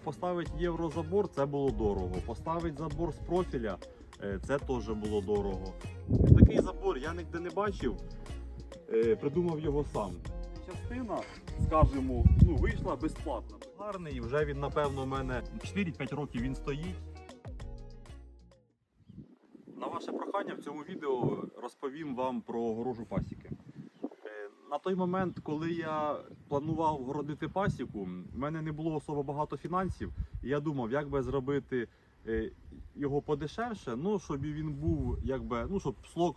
Поставити єврозабор це було дорого. Поставити забор з профіля е, це теж було дорого. Такий забор я ніде не бачив, е, придумав його сам. Частина, скажімо, ну, вийшла безплатно. Гарний, вже він, напевно, у мене 4-5 років він стоїть. На ваше прохання в цьому відео розповім вам про огорожу пасіки. На той момент, коли я планував городити пасіку, в мене не було особо багато фінансів. І я думав, як би зробити е, його подешевше, ну щоб він був, якби, ну щоб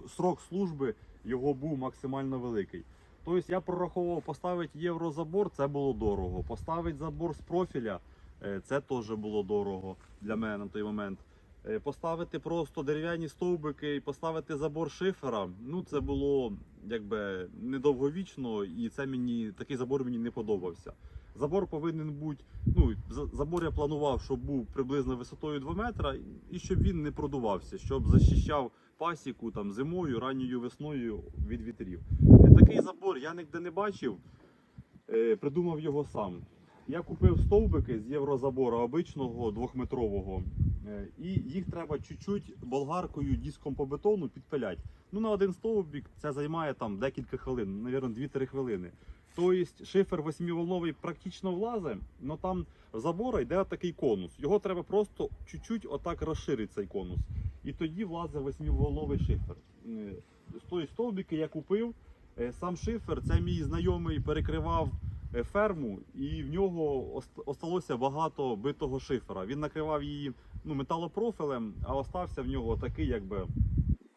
срок служби його був максимально великий. Тобто я прораховував поставити єврозабор, це було дорого. Поставити забор з профіля, е, це теж було дорого для мене на той момент. Е, Поставити просто дерев'яні стовбики і поставити забор шифера. Ну це було якби недовговічно, і це мені такий забор мені не подобався. Забор повинен бути. Ну забор я планував, щоб був приблизно висотою 2 метра, і щоб він не продувався, щоб захищав пасіку там зимою, ранньою весною від вітрів. Такий забор я ніде не бачив. Е, Придумав його сам. Я купив стовбики з єврозабора обичного двохметрового, і їх треба чуть-чуть болгаркою диском по бетону підпиляти. Ну на один стовбик це займає там декілька хвилин, навірно, 2-3 хвилини. Тобто шифер восьмиволновий практично влазить, але там в забора йде такий конус. Його треба просто чуть-чуть отак розширити цей конус. І тоді влазить восьмиволновий шифер. Е, З тої стовбики я купив. Е, Сам шифер, це мій знайомий перекривав е, ферму, і в нього ост- осталося багато битого шифера. Він накривав її ну, металопрофілем, а остався в нього такий, якби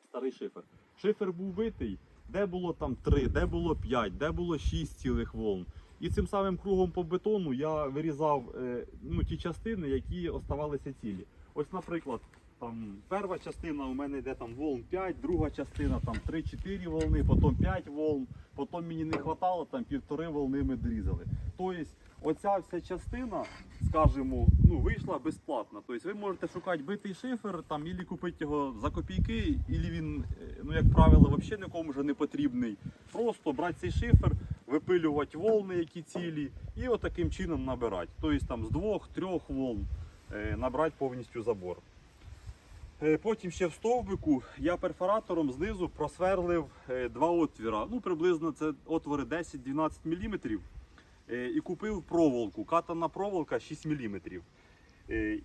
старий шифер. Шифер був битий, де було там 3, де було 5, де було 6 цілих волн. І цим самим кругом по бетону я вирізав е, ну, ті частини, які оставалися цілі. Ось, наприклад, там перша частина у мене йде там волн 5, друга частина там 3-4 волни, потім 5 волн, потім мені не вистачало, там півтори волни ми дорізали. Тобто, оця вся частина, скажімо, ну, вийшла безплатно. Тобто ви можете шукати битий шифер, там, ілі купити його за копійки, ілі він, е, ну, як правило, взагалі нікому вже не потрібний. Просто брати цей шифер, випилювати волни, які цілі, і отаким чином набирати. Тобто там з двох-трьох волн е, набрати повністю забор. Е, Потім ще в стовбику я перфоратором знизу просверлив е, два отвіра. Ну, приблизно це отвори 10-12 мм. І купив проволоку. Катана проволока 6 мм.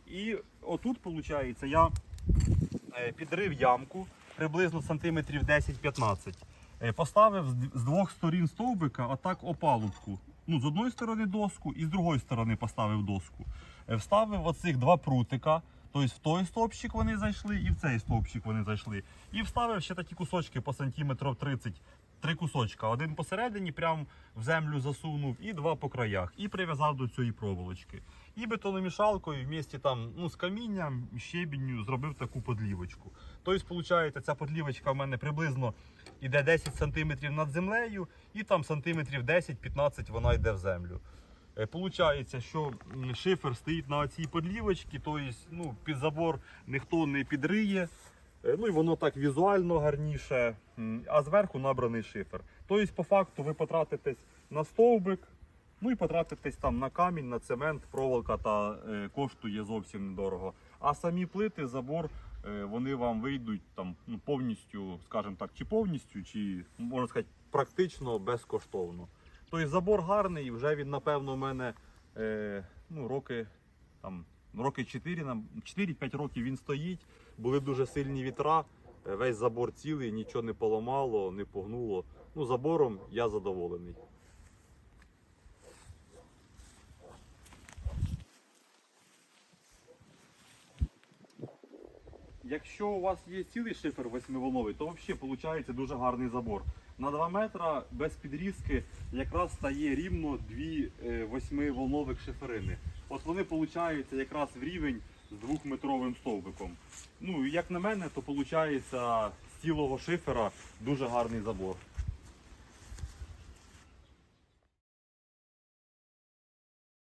І отут, виходить, я е, підрив ямку приблизно сантиметрів 10-15. Е, Поставив з двох сторін стовбика отак опалубку. Ну, з одної сторони доску і з другої сторони поставив доску. Е, Вставив оцих два прутика. Тобто в той стовпчик вони зайшли і в цей стовпчик вони зайшли. І вставив ще такі кусочки по сантиметрів 30. Три кусочка. Один посередині, прям в землю засунув, і два по краях. І прив'язав до цієї проволочки. І бетономішалкою в місті там, ну, з камінням, щебінню зробив таку подлівочку. Тобто, виходить, ця подлівочка в мене приблизно йде 10 см над землею, і там сантиметрів 10-15 вона йде в землю. Е, Получається, що шифер стоїть на цій подлівочці, тобто ну, під забор ніхто не підриє. Е, Ну і воно так візуально гарніше, а зверху набраний шифер. Тобто, по факту, ви потратитесь на стовбик, ну і потратитесь там на камінь, на цемент, проволока та е, коштує зовсім недорого. А самі плити, забор, е, вони вам вийдуть там ну, повністю, скажімо так, чи повністю, чи можна сказати, практично безкоштовно. Тобто забор гарний, вже він, напевно, у мене е, ну, роки там, роки 4, нам- 4-5 років він стоїть. Були дуже сильні вітра, е, весь забор цілий, нічого не поламало, не погнуло. Ну, забором я задоволений. Якщо у вас є цілий шифер восьмиволновий, то взагалі виходить дуже гарний забор. На 2 метра без підрізки якраз стає рівно дві е, восьмиволнових шиферини. От вони получаються якраз в рівень з двохметровим стовбиком. Ну, як на мене, то виходить з цілого шифера дуже гарний забор.